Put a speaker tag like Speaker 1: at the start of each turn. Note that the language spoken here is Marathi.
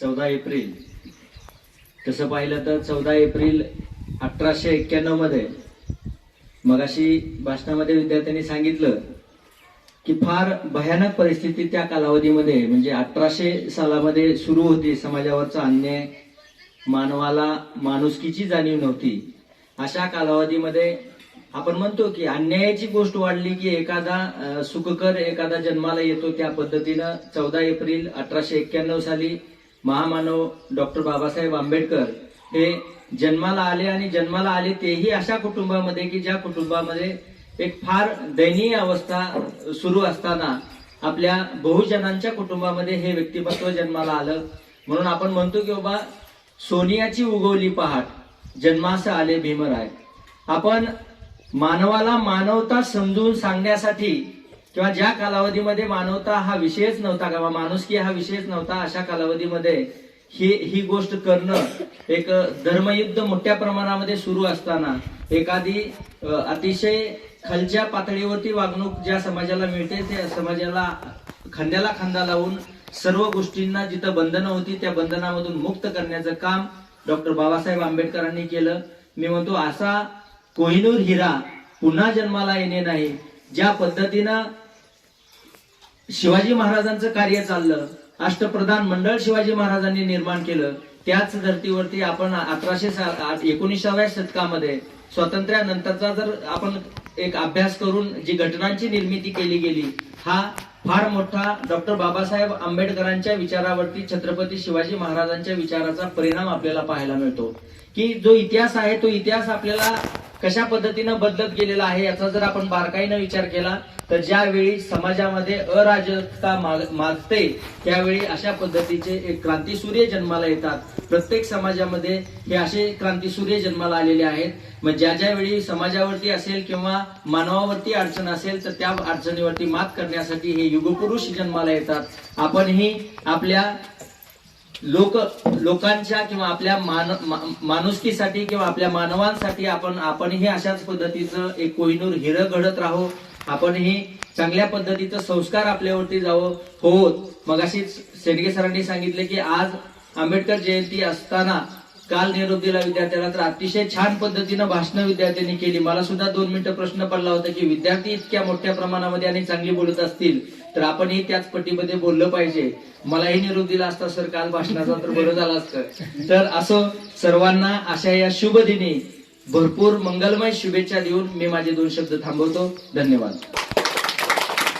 Speaker 1: चौदा एप्रिल. तसं पाहिलं तर चौदा एप्रिल अठराशे एक्क्याण्णवमध्ये मगाशी भाषणामध्ये विद्यार्थ्यांनी सांगितलं की फार भयानक परिस्थिती त्या कालावधीमध्ये म्हणजे अठराशे सालामध्ये सुरू होती समाजावरचा अन्याय. मानवाला माणुसकीची जाणीव नव्हती. अशा कालावधीमध्ये आपण म्हणतो की अन्यायाची गोष्ट वाढली की एखादा सुखकर एखादा जन्माला येतो त्या पद्धतीनं चौदा एप्रिल अठराशे एक्क्याण्णव साली महामानव डॉक्टर बाबासाहेब आंबेडकर हे जन्माला आले आणि जन्माला आले तेही अशा कुटुंबामध्ये की ज्या कुटुंबामध्ये एक फार दयनीय अवस्था सुरू असताना आपल्या बहुजनांच्या कुटुंबामध्ये हे व्यक्तिमत्व जन्माला आलं. म्हणून आपण म्हणतो की बाबा सोनियाची उगवली पहाट जन्मास आले भीमराय. आपण मानवाला मानवता समजून सांगण्यासाठी किंवा ज्या कालावधीमध्ये मानवता हा विषयच नव्हता किंवा माणुसकी हा विषयच नव्हता अशा कालावधीमध्ये ही ही गोष्ट करणं एक धर्मयुद्ध मोठ्या प्रमाणामध्ये सुरू असताना एखादी अतिशय खालच्या पातळीवरती वागणूक ज्या समाजाला मिळते त्या समाजाला खांद्याला खांदा लावून सर्व गोष्टींना जिथं बंधनं होती त्या बंधनामधून मुक्त करण्याचं काम डॉक्टर बाबासाहेब आंबेडकरांनी केलं. मी म्हणतो असा कोहिनूर हिरा पुन्हा जन्माला येणे नाही. ज्या पद्धतीनं शिवाजी महाराजांचं कार्य चाललं अष्टप्रधान मंडळ शिवाजी महाराजांनी निर्माण केलं त्याच धर्तीवरती आपण अठराशे एकोणीसाव्या शतकामध्ये स्वातंत्र्यानंतरचा जर आपण एक अभ्यास करून जी घटनांची निर्मिती केली गेली हा फार मोठा डॉक्टर बाबासाहेब आंबेडकरांच्या विचारावरती छत्रपती शिवाजी महाराजांच्या विचाराचा परिणाम आपल्याला पाहायला मिळतो. की जो इतिहास आहे तो इतिहास आपल्याला कशा पद्धतीनं बदलत गेलेला आहे याचा जर आपण बारकाईनं विचार केला तर ज्यावेळी समाजामध्ये अराजकता माजते मागते त्यावेळी अशा पद्धतीचे एक क्रांतीसूर्य जन्माला येतात. प्रत्येक समाजामध्ये हे असे क्रांतीसूर्य जन्माला आलेले आहेत. मग ज्या ज्या वेळी समाजावरती असेल किंवा मानवावरती अडचण असेल तर त्या अडचणीवरती मात करण्यासाठी हे युगपुरुष जन्माला येतात. आपणही आपल्या लोक लोकांच्या किंवा आपल्या मान मा- माणुसकीसाठी किंवा आपल्या मानवांसाठी आपण आपणही अशाच पद्धतीचं एक कोहिनूर हिरं घडत राहू. आपणही चांगल्या पद्धतीचं संस्कार आपल्यावरती जावं. होत. मग अशीच शेडगे सरांनी सांगितले की आज आंबेडकर जयंती असताना काल निरोप दिला विद्यार्थ्याला तर अतिशय छान पद्धतीनं भाषण विद्यार्थ्यांनी केली. मला सुद्धा दोन मिनिटं प्रश्न पडला होता की विद्यार्थी इतक्या मोठ्या प्रमाणामध्ये आणि चांगली बोलत असतील तर आपणही त्याच पट्टीमध्ये बोललं पाहिजे. मलाही निरोप दिला असता सर काल भाषणाचा तर बरं झालं असतं. तर असं सर्वांना अशा या शुभ दिनी भरपूर मंगलमय शुभेच्छा देऊन मी माझे दोन शब्द थांबवतो. धन्यवाद.